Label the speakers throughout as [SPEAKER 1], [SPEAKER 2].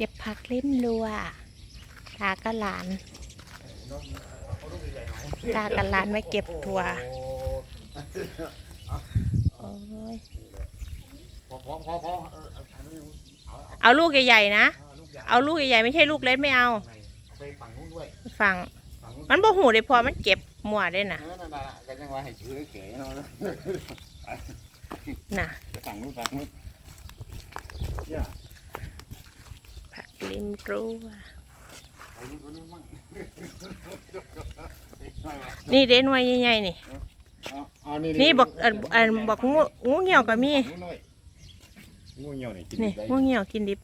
[SPEAKER 1] เก็บผักเล่มรัวตากับหลาน ตากับหลานไม่เก็บถั่วโอ้ย
[SPEAKER 2] เอา
[SPEAKER 1] ลูกใหญ่ๆนะ
[SPEAKER 2] เอาลูกใหญ่
[SPEAKER 1] ๆไม่ใช่ลูกเล็กไม่เอา
[SPEAKER 2] ฝั่งนู้นด้วย
[SPEAKER 1] ฟัง
[SPEAKER 2] ฝั่งนู้น
[SPEAKER 1] มันบ่หูเลยพอมันเก็บมั่วได้น่ะ
[SPEAKER 2] เออนั่นน่ะ ก็ยังว่าให้ชื่อเก๋เนาะ
[SPEAKER 1] น่ะ
[SPEAKER 2] ไปฝั่งนู้นฝั่งนู้นเนี่ย
[SPEAKER 1] ผักเล่มรัว
[SPEAKER 2] ไปนู้นคนนู้นมั่ง
[SPEAKER 1] นี่เด่นไว้ใหญ่ๆนี่
[SPEAKER 2] เอาเอานี่
[SPEAKER 1] นี่บอกเอ่อเอ่อบอกงูงูเหี่ยวก็มี
[SPEAKER 2] ฝั่งนู้นหน่อยงูเหี่ยวนี่กิน
[SPEAKER 1] นี่
[SPEAKER 2] ได้
[SPEAKER 1] งูเหี่ยวกินดิบ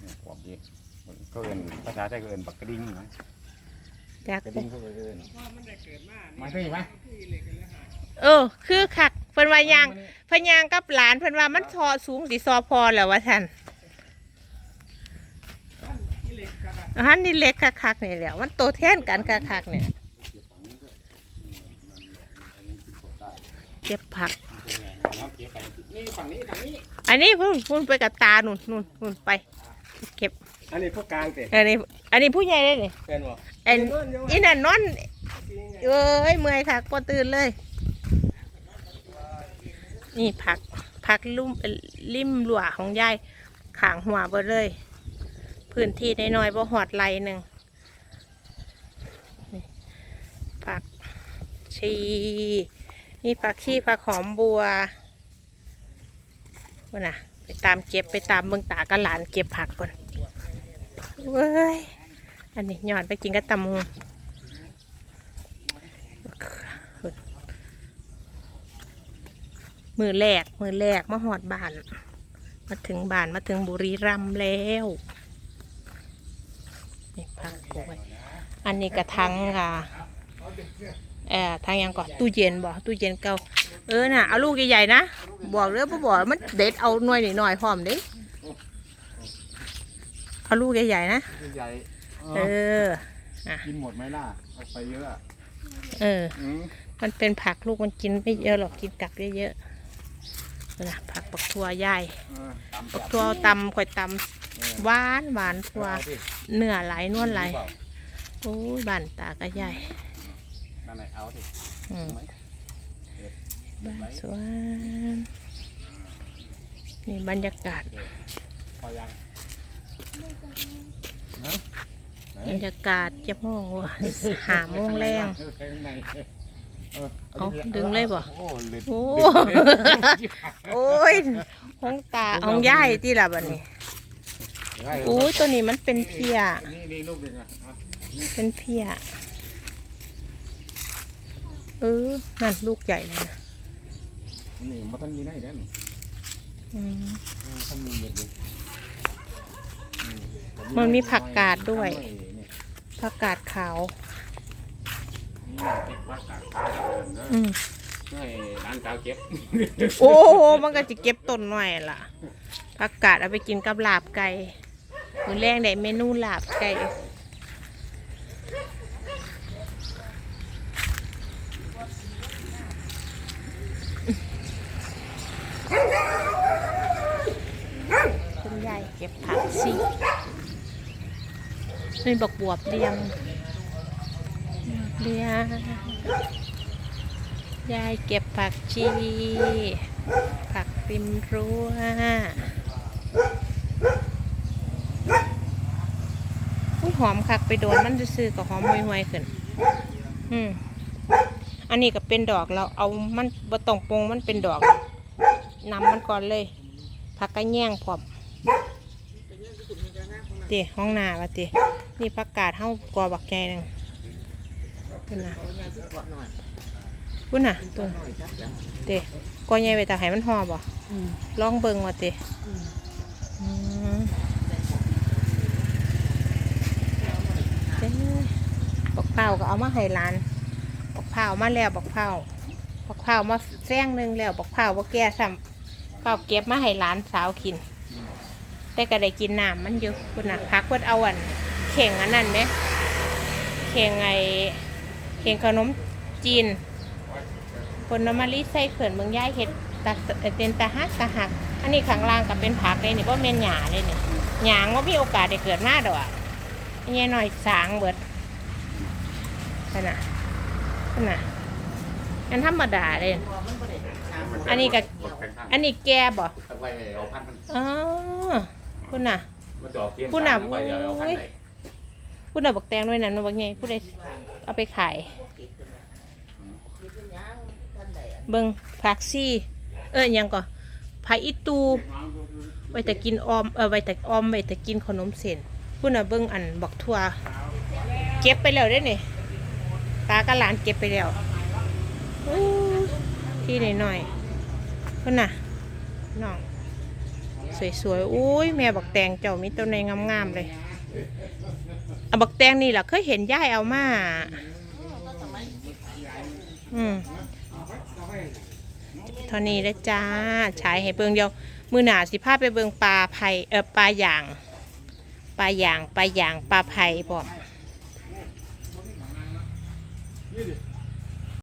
[SPEAKER 2] เนี่ยความดีก็เอินภาษาไทยก็เอินบักกระดิ่งนะ
[SPEAKER 1] จาก
[SPEAKER 2] กระดิ่งก็เอินมาใช่ไหม
[SPEAKER 1] เออ คือคักเพิ่นว่ายางเพิ่นยางกับหลานเพิ่นว่ามันทอสูงสิซอพอแล้วว่าท่าน ฮันนี่เล็กคักๆนี่แหล้วมันโตแทนกันคักๆเนี่ยเก็บผัก
[SPEAKER 2] เอาเก็บไปนี่ฝั่งนี้ฝั่งนี้
[SPEAKER 1] อันนี้พุ่นพุ่นไปกับตาหนุนนุนนุนไป เก็บ
[SPEAKER 3] อันนี้พวกกลางเตะ
[SPEAKER 1] อันนี้ อันนี้ผู้ใหญ่เลยนี่
[SPEAKER 3] เป็นบ่
[SPEAKER 1] ไอ้อีนั่นนอนเอ้ยเมื่อยค่ะก็ตื่นเลย นี่ผักผักลุ่มเอ่อริมหลัวของยายขางหัวเบดเลย พื้นที่น้อยๆบ่หอดไรหนึ่งผักชีนี่ผักชีผักหอมบัวว่าน่ะ ไปตามเก็บไปตามเมืองตากับหลานเก็บผักก่อนเว้ยอันนี้หยอดไปกินกับตำมูมือแรกมือแรกมาหอดบาน มาถึงบานมาถึงบุรีรัมย์แล้วนี่พักโอย อันนี้กระทังค่ะเอ่อทางยังก่อนตู้เย็นบอกตู้เย็นเก่าเออน่ะเอาลูกใหญ่ๆนะบอกเลยพ่บอกมันเด็ดเอาหน่วยหน่อยๆพร้อมเดิเอาลูกใหญ่ๆนะ
[SPEAKER 2] ใหญ่
[SPEAKER 1] เออ
[SPEAKER 2] กินหมดไหมล่ะเอาไปเยอะอะ
[SPEAKER 1] เออ
[SPEAKER 2] อืม
[SPEAKER 1] มันเป็นผักลูกมันกินไม่เยอะหรอกกินกลับเยอะๆนะผักปักทั่วใหญ่
[SPEAKER 2] เออตำ
[SPEAKER 1] ปัก
[SPEAKER 2] จับ
[SPEAKER 1] ทั่วตำข่อยต
[SPEAKER 2] เออำ
[SPEAKER 1] หวานหวานทั่ว
[SPEAKER 2] เอาสิ
[SPEAKER 1] เนื้อไหลนวลไหล
[SPEAKER 2] เปา
[SPEAKER 1] โอ้ยบ้านตาก็ใหญ่
[SPEAKER 2] นั่นแหละเอาสิ
[SPEAKER 1] อืม
[SPEAKER 2] ไหม
[SPEAKER 1] บ้านสวนนี่บรรยากาศ
[SPEAKER 2] พอยัง
[SPEAKER 1] บรรยากาศจะมองว่าหาโมงแรง
[SPEAKER 2] เออข้างในเออ
[SPEAKER 1] เอาดึงเลยบ่
[SPEAKER 2] โอ้เลย
[SPEAKER 1] โอ้โอ้ยห้องตาห้องย่ายที่ละบัดนี้อู้ยตัวนี้มันเป็นเพีย
[SPEAKER 2] นี่นี่ลูกหนึ่งอะ เอา
[SPEAKER 1] เป็นเพียเออ นั่นลูกใหญ่เลยนะ
[SPEAKER 2] นี่มาท่านมีได้เด้น
[SPEAKER 1] อืม
[SPEAKER 2] เออท่านมีเยอะเลยอื
[SPEAKER 1] มันมีผักกาดด้วย
[SPEAKER 2] นี่นี่
[SPEAKER 1] ผักกาดขาว
[SPEAKER 2] เก็บผักกาดขาวเด้อ
[SPEAKER 1] อืม
[SPEAKER 2] ให้ร้านกาวเก็บ
[SPEAKER 1] โอ้โห มันก็จะเก็บต้นหน่อยล่ะ ผักกาดเอาไปกินกับลาบไก่มือแรงได้เมนูลาบไก่ คุณยายเก็บผัก สินี่บอกบวบเรียมเรียมยายเก็บผักชี ผักริมรั้วอุ้ยหอมคักไปโดนมันจะซื้อกับหอมห่วยๆขึ้น อืมอันนี้ก็เป็นดอกเราเอามันบะตองปงมันเป็นดอกนำมันก่อนเลยผักกระแยงพร้อม ตะห้องนาวะเตะนี่ผักกาดเฮากอบักแกนึงคุณน่ะคุณน่ะตัวเตะกอใหญ่ไปตาให้มันหอบ่ลองเบิ่งว่าเตะอืมเด้บักเผาก็เอามาให้หลานบักเผามาแล้วบักเผาบักเผามาแซงหนึ่งแล้วบักเผาวบ่แก่ซ้ำเป่าเก็บมาให้หลานสาวกิน แต่ก็ได้กินน้ำมันอยู่คุณน่ะพักเพื่อเอาอันเข่งอันนั้นไหมเข่งไอเข่งขนมจีนคนน้ำมารีใส่เขื่อนเมืองย่ายเห็ดตาเป็นตาหักตาหัก อันนี้ข้างล่างก็เป็นผักเลยนี่ว่าเมนหยาเลยนี่หยางว่ามีโอกาสได้เกิดมาดอกอันนี้หน่อยสางเบิดขนาดขนาดอันธรรมดาเลย อันนี้ก็อันนี้แกบ่
[SPEAKER 2] ไว้เอาพันมัน
[SPEAKER 1] อ๋อ คุณน่ะ
[SPEAKER 2] มันจะออกเทียน
[SPEAKER 1] ผู้หนา
[SPEAKER 2] ไว้เดี๋ยวเอาพัน
[SPEAKER 1] โอ้ย
[SPEAKER 2] ไหน
[SPEAKER 1] คุณน่ะบอกแตงด้วยนั่นว่าไงผู้ใดเอาไปขาย เบิ่งผักซี่ เอ้ยยังก่อนผักอีตู ไว้แต่กินออม เออไว้แต่ออมไว้แต่กินขนมเส้นพุ่นน่ะเบิ่งอันบักทั่วเก็บไปแล้วได้อนี่ตากับหลานเก็บไปแล้วอู้ที่หน่อยๆพุ่นน่ะน้อง สวยๆอุ้ยแม่บักแตงเจ้ามีต้นในงามๆเลยอะบักแตงนี่แหละเคยเห็นย่ายเอามาอืมเท่านี้แล้วจ้าฉายให้เบิ่งเดียว มือหนาสิพาไปเบิงปลาไผ่เออปลาย่างปลาย่างปลาย่างปลาไผ่บอก